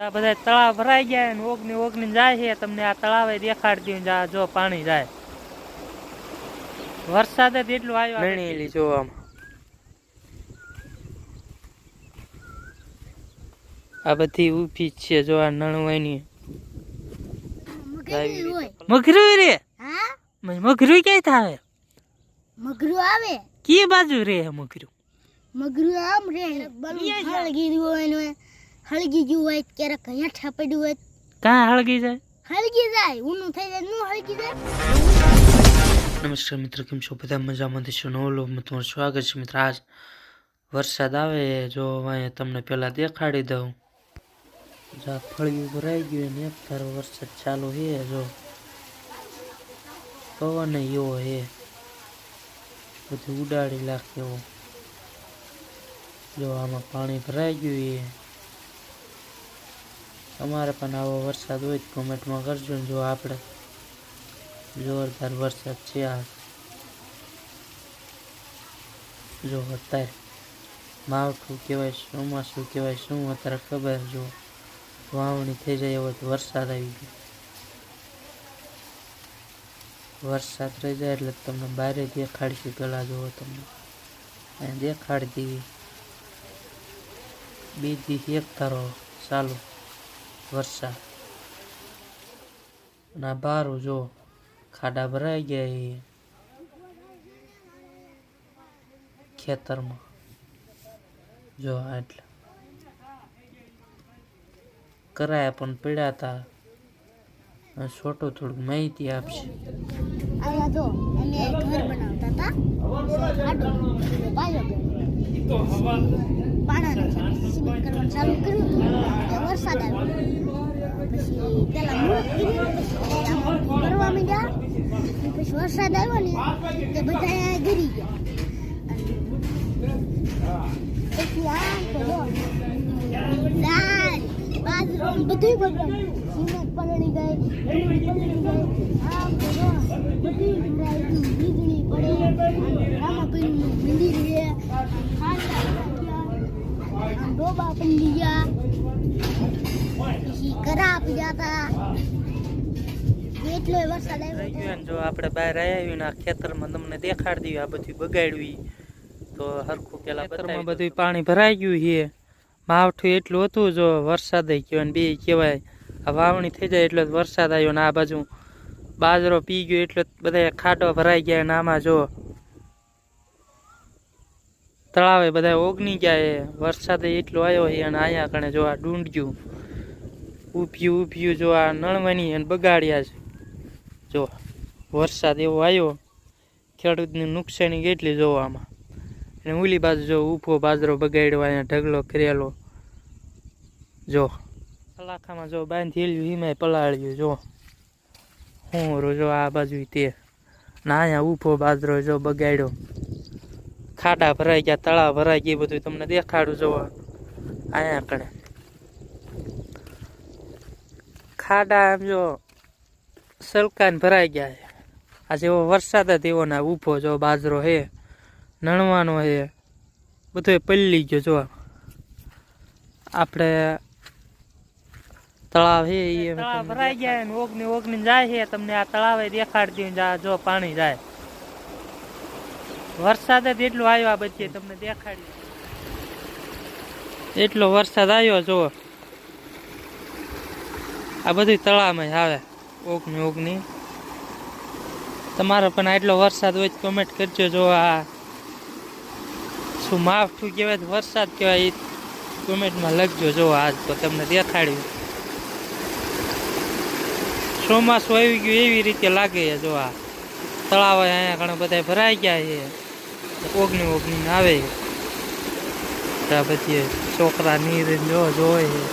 આ બધા તળાવ ભરાઈ ગયા ને ઓગની ઓગની જાય છે. તમને આ તળાવે દેખાડી દઉં આ જો પાણી જાય. વરસાદ જ એટલું આવ્યો નણીલી જો આમ આ બધી ઊભી છે જો આ નણવાની મગરું રે? હા? મગરું ક્યાંય થાય મગરું આવે? કી બાજુ રે હે મગરું? મગરું આમ રે. બલૂન હળગી રહ્યું હોય ને હળગી ગયું હોય ક્યારેક અહીંયા પડ્યું હોય કાં હળગી જાય? હળગી જાય ઊનું થઈ જાય નું હળગી જાય. નમસ્કાર મિત્ર કેમ છો? બધા મજામાં છો? નવો લો તમારું સ્વાગત છે મિત્ર. આજ વરસાદ આવે જો અહીંયા તમને પહેલાં દેખાડી દઉં. જા ફળિયું ભરાઈ ગયું ને એક ધારો વરસાદ ચાલુ છે જો. પવન એવો હે બધું ઉડાડી લાખ એવો જો આમાં પાણી ભરાઈ ગયું એ તમારે પણ આવો વરસાદ હોય તો કોમેન્ટમાં કરજો જો આપણે જોરદાર વરસાદ છે આ. જો અત્યારે માવઠું કહેવાય ચોમાસું કહેવાય શું અત્યારે ખબર જો વાવણી થઈ જાય એવો વરસાદ આવી ગયો. વરસાદ રહી જાય એટલે તમને બારે દેખાડશે પેલા જોવો તમને. અહીંયા દેખાડતી બીજી એક ધારો ચાલુ. વરસાદ. અને આ બારું જો ખાડા ભરાઈ ગયા એ ખેતરમાં. જો એટલે કરાયા પણ પીડ્યા હતા અને છોટું થોડુંક માહિતી આપશે. ચાલુ કર્યું વરસાદ આવ્યો પછી પેલા મુહૂર્ત કર્યું પછી વરસાદ આવ્યો ને તે બધા ગરી ગયા. પછી આમ તો બધુંય બગડ્યું પલળી ગઈ આમ તો વીજળી પડે. રામાપીરનું મંદિર છે. આમ પડી ગયા. પછી કરા પીડ્યા એટલો વરસાદ આવ્યો જો આપણે બહાર આવ્યું ને આ ખેતરમાં તમને દેખાડી દઈએ આ બધું બગાડ્યું તો હરખું પેલા ખેતરમાં બધું પાણી ભરાઈ ગયું છે. માવઠું એટલું હતું જો વરસાદ ગયો ને બે કહેવાય. આ વાવણી થઈ જાય એટલો વરસાદ આવ્યો ને આ બાજુ બાજરો પી ગયો એટલો બધા ખાડો ભરાઈ ગયા ને આમાં જો તળાવે બધા ઓગની ગયા વરસાદ એટલો આવ્યો છે અને અહીંયા કણે જો આ ડુંડ્યું ઉભ્યું ઉભ્યું જો આ નળવાની અને બગાડ્યા છે. જો વરસાદ એવો આવ્યો, ખેડૂતની નુકસાની કેટલી જોવામાં. અને ઓલી બાજુ જો ઊભો બાજરો બગાડ્યો, અહીંયા ઢગલો કરેલો. જો કલાખામાં જો બાંધેલું હિમાય પલાળ્યું, જો. હું રોજો આ બાજુ તે ના અહીંયા ઊભો બાજરો જો બગાડ્યો. ખાડા ભરાઈ ગયા, તળાવ ભરાઈ ગયા બધું તમને દેખાડું જોવા. અહીંયા કણે. ખાડા આમ જો સલકાન ભરાઈ ગયા છે. આ જેવો વરસાદ જ એવો ના ઊભો જો બાજરો હે નણવાનો હે બધું પલ્લી ગયો જો આપણે તળાવ હે એ તળાવ ભરાઈ ગયા ને ઓગની ઓગની જાય છે તમને આ તળાવે દેખાડી દઉં આ જો પાણી જાય. વરસાદ જ એટલો આવ્યો આ બધી તમને દેખાડી એટલો વરસાદ આવ્યો જો. આ બધું તળાવમાં જ આવે, ઓગની ઓગની. તમારો પણ આટલો વરસાદ હોય તો કમેન્ટ કરજો જો આ શું માવઠું કહેવાય, વરસાદ કહેવાય એ કોમેન્ટમાં લખજો જો આજ તો તમને દેખાડ્યું. ચોમાસું આવી ગયું એવી રીતે લાગે છે જો આ. તળાવ અહીંયા ઘણા બધા ભરાઈ ગયા છે. ઓગની ઓગની આવે. છે બધી છોકરા નીર જો જોવે છે.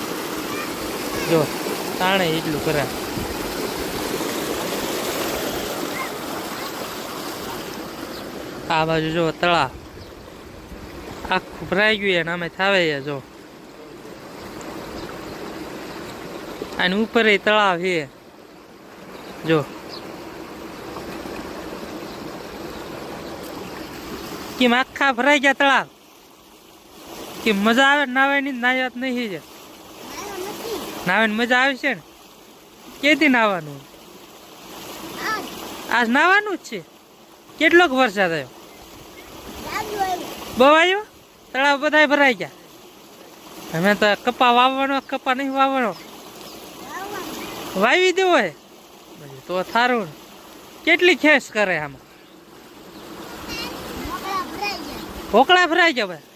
જો. તાણે એટલું કરે આ બાજુ જો તળાવ. આખું ભરાઈ ગયું એને, અમે થાવે જો. અને ઉપર એ તળાવ છે. જો. કેમ આખા ભરાઈ ગયા તળાવ? કે મજા આવે નાવાની નાયાત નહીં નથી નાવાની મજા આવશે ને? કેથી નાવાનું આજ નાવાનું જ છે. કેટલોક વરસાદ આવ્યો બહુ આવ્યો તળાવ બધા ભરાઈ ગયા. અમે તો કપા વાવવાનો કપા નહીં વાવવાનો. વાવી દેવો હે. તો થારું ને. કેટલી ખેસ કરે આમાં? મોકળા ભરાઈ ગયા. ભોકળા ભરાઈ ગયા ભાઈ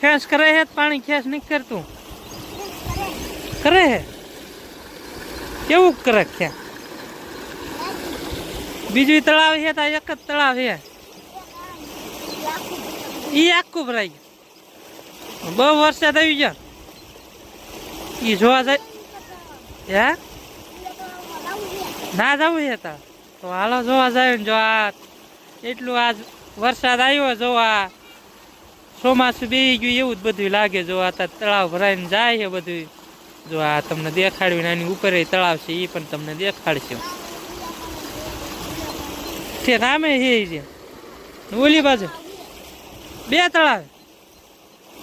ખેસ કરે હે પાણી ખેસ નહીં કરતું. કરે હે? કેવું કરે ક્યાં બીજું તળાવ છે, તો એક જ તળાવ છે. ઈ આખું ભરાઈ ગયું. બહુ વરસાદ આવી ગયો ઈ જોવા જાય. હે? ના જવું છે તાર. તો હાલો જોવા જાય ને જો આ એટલું આજ વરસાદ આવ્યો જો આ ચોમાસું બે ગયું, એવું જ બધું લાગે જો આ તળાવ ભરાઈને જાય છે બધું જો આ તમને દેખાડ્યું એની આની ઉપર તળાવ છે એ પણ તમને દેખાડશે. છે રામે છે એ છે ઓલી બાજુ બે તળાવ.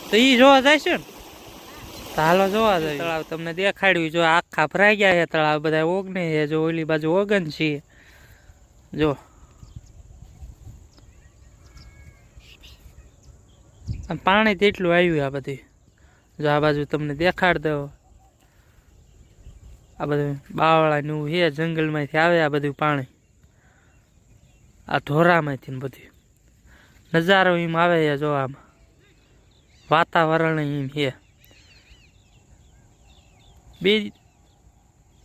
તો એ જોવા જઈશું ને? હાલો જોવા જાય તળાવ તમને દેખાડ્યું. જો આખા ભરાઈ ગયા છે તળાવ બધા ઓગને છે. જો ઓલી બાજુ ઓગન છે. જો. પાણી તેટલું આવ્યું આ બધું. જો આ બાજુ તમને દેખાડ દો આ બધું બાવળાનું છે જંગલમાંથી આવે આ બધું પાણી. આ ધોરામાંથી ને બધું. નજારો એમ આવે છે જોવામાં વાતાવરણ એમ છે. બે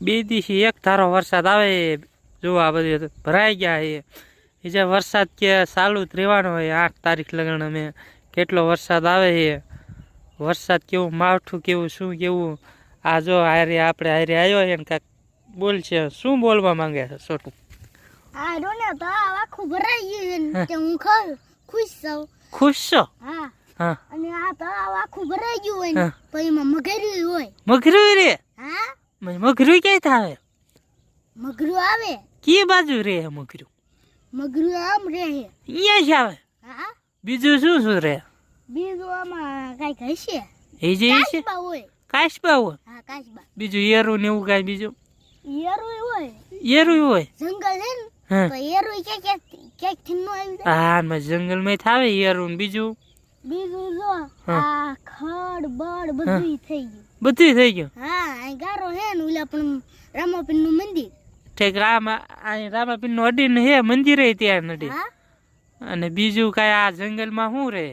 બે દિવસે એક ધારો વરસાદ આવે, જો આ બધું ભરાઈ ગયા છે. એ જે વરસાદ કે ચાલુ જ રહેવાનો હોય, આઠ તારીખ લગ્ન અમે. કેટલો વરસાદ આવે છે. વરસાદ કેવું, માવઠું કેવું, શું કેવું. આ જો હારે આપણે હારે આવ્યો છે ને કાંઈક બોલશે શું બોલવા માંગે છે છોટું આ રોને તો આખું ભરાઈ ગયું છે ને કે હું ખર ખુશ છું. ખુશ છો? હા. હા. અને આ તો આખું ભરાઈ ગયું હોય ને. પછી એમાં મગર્યું હોય. મગરું રે? હા? મગરું ક્યાં થાય મગરું આવે? કી બાજુ રે મગરું મગરું આમ રે અહીંયા જ આવે. હા? બીજું શું શું રે બીજું આમાં કંઈક હશે? એ જે છે કાચબા હોય. કાશબા હોય હા બીજું યેરું ને એવું કાંઈ બીજું? એરું હોય. એરું હોય? જંગલ છે ને તો એરું કે કે ક્યાંકથી આવી જાય. હા માં જંગલમાં થાવે એરું ને બીજું? બીજું જો આ ખડ બળ બધું થઈ ગયું. બધું થઈ ગયું? હા ગારો હે ને ઓલા પણ રામાપીરનું મંદિર. ઠીક આમાં અહીં રામાપીરનું અડીન હે મંદિરે ત્યાં નડી. અને બીજું કાંઈ આ જંગલમાં શું રે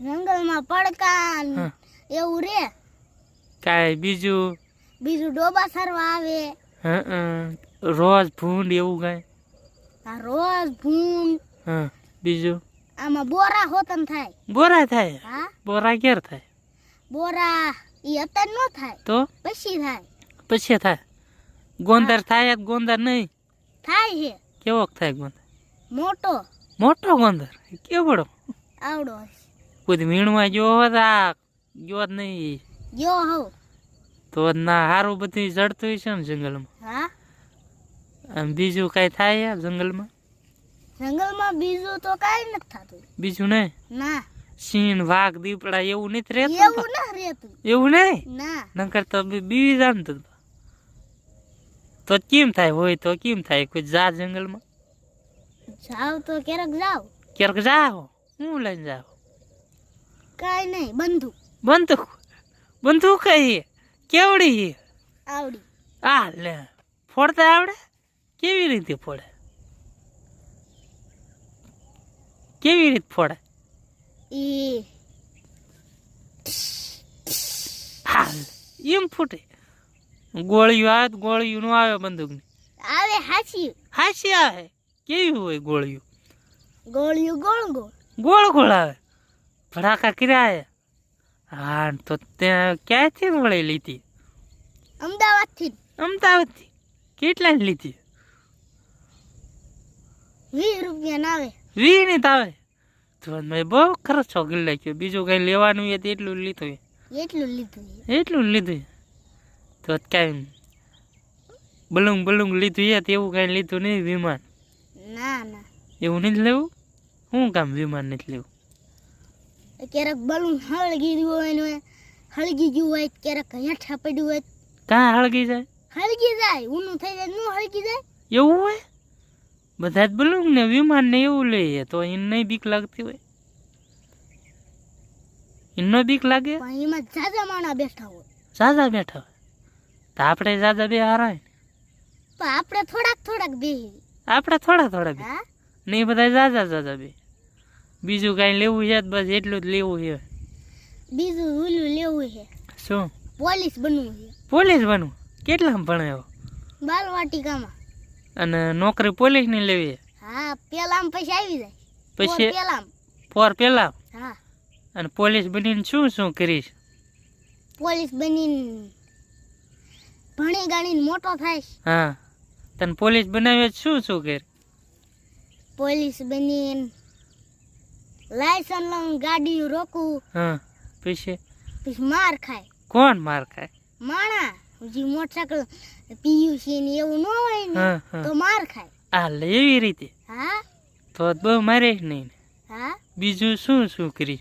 જંગલમાં પડકા એવું રે કાંઈ બીજું? બીજું ડોબા સરવા આવે. હ રોજ ભૂંડ એવું કાંઈ? આ રોજ ભૂંડ. હા. બીજું? આમાં બોરા હોતન થાય. બોરા થાય? હા. બોરા ક્યારે થાય? બોરા ઈ અત્યારે નો થાય. તો? પછી થાય. પછી થાય. ગોંદર થાય ગોંદર નહીં? થાય છે. કેવો થાય ગોંદર? મોટો. મોટો ગોંદર? કેવડો? આવડો કોઈ મીણમાં જો આ ગયો જ નહીં. ગયો હવ તો ના સારું બધું જડતું છે ને જંગલમાં? હા? અને બીજું કાંઈ થાય જંગલમાં? જંગલમાં બીજું તો કઈ નથી થતું. બીજું નહીં? ના. સિંહ વાઘ દીપડા એવું નથી રહેતું એવું ના રહેતું. એવું નહીં? ના. નકર તો બીવી જાણતું તો. કેમ થાય? હોય તો કેમ થાય? કોઈ જા જંગલમાં? જાવ તો ક્યારેક જાવ. ક્યારેક જાઓ? હું લઈને જાઓ કાઈ નહીં બંધુ બંદૂક બંદૂક કઈ કેવડી છે આવડી આ લે ફોડતા આવડે કેવી રીતે ફોડે કેવી રીતે ફોડે ઈ હા એમ ફૂટે ગોળીઓ આવે તો ગોળીઓ નો આવે બંદૂકની આવે હાચી હાસી આવે કેવી હોય ગોળીઓ ગોળિયું ગોળ ગોળ ગોળ ગોળ આવે ભડાકા કર્યા હા તો ત્યાં ક્યાંથી વળી લીધી? અમદાવાદથી અમદાવાદથી કેટલાની લીધી? વીસ રૂપિયા ના આવે. વીસની તાવે તો મેં બહુ ખર્ચો કરી નાખ્યો. બીજું કઈ લેવાનું હોય તો એટલું લીધું એટલું લીધું એટલું જ લીધું તો કઈ બલુંગ બલુંગ લીધું એ તેવું કઈ લીધું નહીં વિમાન? ના ના. એવું નથી લેવું? શું કામ વિમાન નથી લેવું? ક્યારેક બલૂન હળગી ગયું હોય ને હળગી ગયું હોય ક્યારેક હેઠા પડ્યું હોય કાં હળગી જાય? હળગી જાય ઊનું થઈ જાય નું હળગી જાય. એવું હોય? બધા જ બલૂન ને વિમાન ને એવું લઈએ તો એને નહીં બીક લાગતી હોય? એનો બીક લાગે? પણ એમાં જાજા માણા બેઠા હોય. જાજા બેઠા હોય? તો આપણે જાજા બે હારાય પણ આપણે થોડાક થોડાક બે. આપણે થોડા થોડા બે. નહીં બધા જાજા જાજા બે. બીજું કાંઈ લેવું છે? બસ એટલું જ લેવું છે. બીજું ઓલું લેવું છે. શું? પોલીસ બનવું છે. પોલીસ બનવું? કેટલામાં ભણાયો બાલવાટિકામાં. અને નોકરી પોલીસની લેવી હા પેલામ પછી આવી જાય. પછી પેલામ. ફોર પેલા હા. અને પોલીસ બનીને શું શું કરીશ? પોલીસ બનીને ભણી ગણીને મોટો થાય હા. તને પોલીસ બનાવ્યો શું શું કર? પોલીસ બનીને લાયસન્સ લઉં ગાડી રોકું. હા પછી? પછી માર ખાય. કોણ માર ખાય? માણા. જે મોટરસાયકલ પીયુસી ને એવું ન હોય ને તો માર ખાય. આ લે એવી રીતે? હા? તો બહુ મારે નહીં હા? બીજું શું શું કરી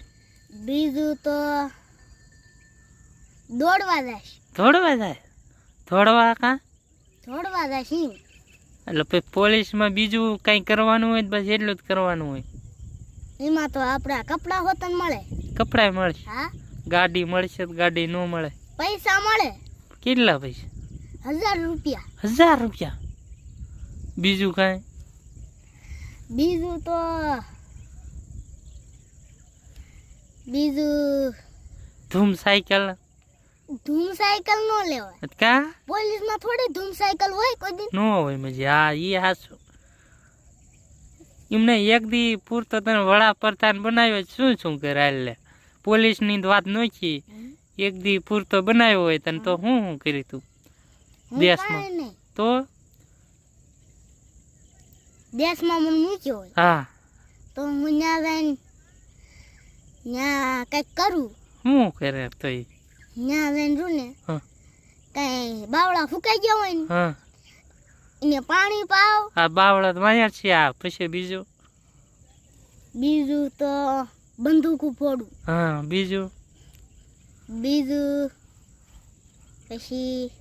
બીજું તો દોડવા જાય. દોડવા જાય? દોડવા કા? દોડવા જાય એટલે પોલીસમાં બીજું કઈ કરવાનું હોય તો બસ એટલું જ કરવાનું હોય. એમાં તો આપણા કપડા હોતન મળે. કપડા મળશે. હા? ગાડી મળશે તો ગાડી નો મળે. પૈસા મળે. કેટલા પૈસા? હજાર રૂપિયા. હજાર રૂપિયા? બીજું કાંઈ? બીજું તો બીજું ધૂમ સાયકલ? ધૂમ સાયકલ નો લેવાય. કા? પોલીસમાં થોડી ધૂમ સાયકલ હોય કોઈ દિન નો હોય મજી. હા એ હાચું. એમને એક દી પૂરતો તને વડાપ્રધાન બનાવ્યો શું શું કરાય લે પોલીસની વાત નોખી. એક દી પૂરતો બનાવ્યો હોય તને તો હું શું કરી તું? દેશમાં. તો? દેશમાં મને મૂક્યો હા. તો હું ત્યાં જઈને ન્યા કંઈક કરું. શું કરે તો ને હા. કઈ બાવળા ફૂકાઈ ગયા હોય ને હા. એને પાણી પાવ. આ બાવળા તો માયા છે આ પછી બીજું? બીજું તો બંદૂક ફોડું હા બીજું? બીજું પછી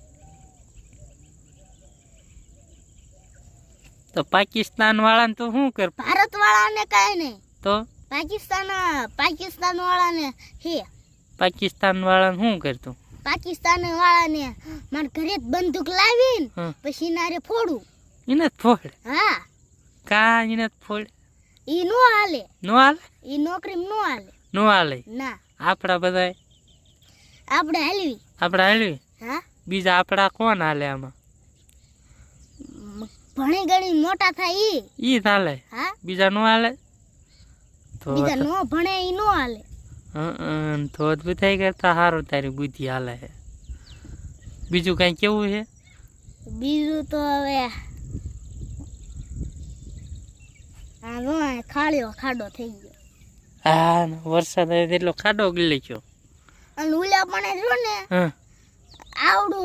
તો પાકિસ્તાન વાળાને તો શું કર ભારત વાળાને કઈ નહીં. તો? પાકિસ્તાન પાકિસ્તાન વાળાને હે. પાકિસ્તાન વાળાને શું કરતું? પાકિસ્તાન વાળાને મારા ઘરે જ બંદૂક લાવીને પછી નારે ફોડું. એને ફોડ? હા. કા એને ફોડ? ઈ નો હાલે. નો હાલે? ઈ નોકરી નો હાલે. નો હાલે? ના. આપડા બધા આપણે હાલવી. આપડે હાલવી? હા. બીજા આપડા કોણ હાલે આમાં? ભણી ગણી મોટા થાય ઈ. ઈ હાલે? હા. બીજા નો હાલે? બીજા નો ભણે ઈ નો હાલે. તો જ બધાય કરતા સારું તારી બુદ્ધિ હાલે છે બીજું કઈ કેવું છે બીજું તો હવે ખાડ્યો ખાડો થઈ ગયો. હા વરસાદ આવે એટલો ખાડો ગળી ગયો અને ઉલ્યા પણ જો ને હા. આવડો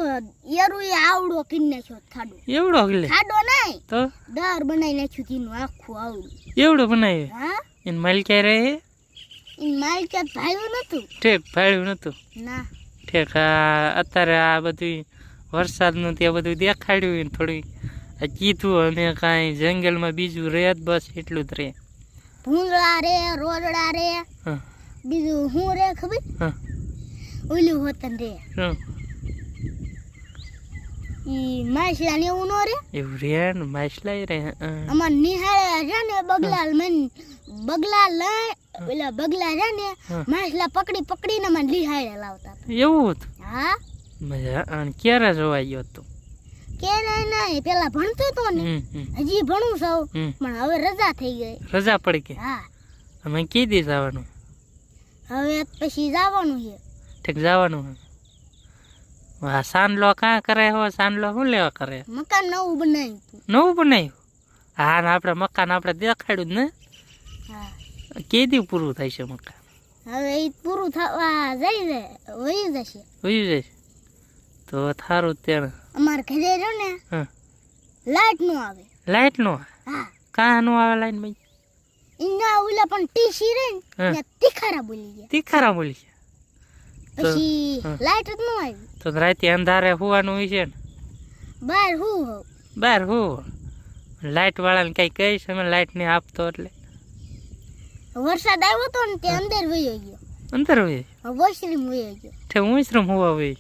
એરું આવડો કરી નાખ્યો ખાડો. એવડો ગલે? ખાડો નહીં. તો? દર બનાવી નાખ્યું તેનું આખું આવડું. એવડો બનાવ્યો? હા? એને માલ ક્યાં રહે માલક્યાત ભાવ્યું નતું. ઠેક ફાળ્યું નતું. ના. ઠેક અત્યારે આ બધું વરસાદનું ત્યાં બધું દેખાડ્યું થોડી કીધું અમે કાંઈ જંગલમાં બીજું રહે બસ એટલું જ રહે. ભૂંગળા રે રોરડા રે બીજું હું રે ખબર? હા. ઓલું હોતન રે. ઈ માછલા ને એવું નો રે? એવું રે ને રે. અમાર નિહાળે છે ને બગલાલ મન બગલા લઈ પેલા બગલા છે ને હા. માછલા પકડી પકડીને મને લીહાડે લાવતા એવું હતું? હા. મજા અને ક્યારે જોવા ગયો તું ક્યારે નહીં પેલા ભણતો તો ને હજી ભણું સૌ પણ હવે રજા થઈ ગઈ. રજા પડી ગઈ હા. અમે કીધી જવાનું? હવે પછી જવાનું છે. ઠીક જવાનું હા. આ સાંડલો કાં કરે હો? સાંડલો શું લેવા કરે? મકાન નવું બનાવ્યું નવું બનાવ્યું? હા ને આપણે મકાન આપણે દેખાડ્યું ને? હા કેદી પૂરું થાય છે મકાન હવે એ પૂરું થવા જઈ જાય વહી જશે. વયું જશે? તો થારું ત્યાં અમાર ઘરે રહ્યો ને લાઈટ નો આવે. લાઈટ નો કાં નો આવે લાઈન ભાઈ? એના ઓલા પણ ટીસી રે. ને તીખારા બોલી ગયા. તીખારા બોલી ગયા? પછી લાઈટ જ નો આવી. તો રાતે અંધારે હોવાનું હોય છે ને? બહાર હું બાર બહાર હું લાઇટ વાળાને કઈ કહીશ અમે લાઈટ નહીં આપતો એટલે. વરસાદ આવ્યો તો ને તે અંદર વયો ગયો. અંદર હોય વોશરૂમ વયો ગયો. તે વોશરૂમ હોવા હોય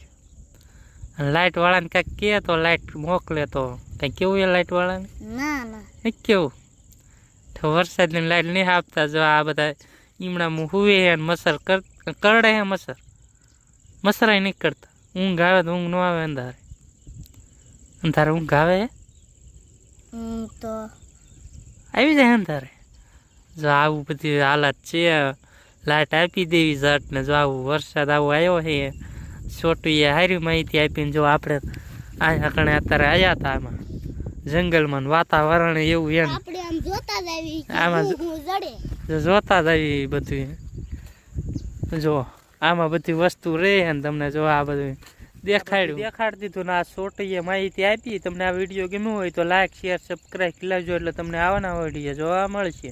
અને લાઇટ વાળાને કાંઈક કહે તો લાઇટ મોકલે તો કંઈ કેવું એ લાઇટ વાળાને? ના ના. કેવું? તો વરસાદની લાઇટ નહીં આપતા જો આ બધા ઈમણામાં હુવે હે મસર કર કરડે હે મસર. મસરાય નહીં કરતા. ઊંઘ આવે તો ઊંઘ ન આવે અંધારે. અંધારે ઊંઘ આવે હે? તો આવી જાય અંધારે. જો આવું બધી હાલત છે. લાઇટ આપી દેવી ઝટને જો આવું વરસાદ આવો આવ્યો છે છોટુએ સારી માહિતી આપીને જો આપણે અહીંયા કણે અત્યારે આવ્યા હતા આમાં. જંગલમાં વાતાવરણ એવું એમ. જોતા જ આવી કે આમાં જોતા જ આવી બધું જો આમાં બધી વસ્તુ રહે ને તમને જો આ બધું દેખાડ્યું. દેખાડી દીધું ને આ છોટીએ માહિતી આપી. તમને આ વીડિયો ગમ્યો હોય તો લાઈક શેર સબસ્ક્રાઈબ લાવજો એટલે તમને આવાના વીડિયો જોવા મળશે.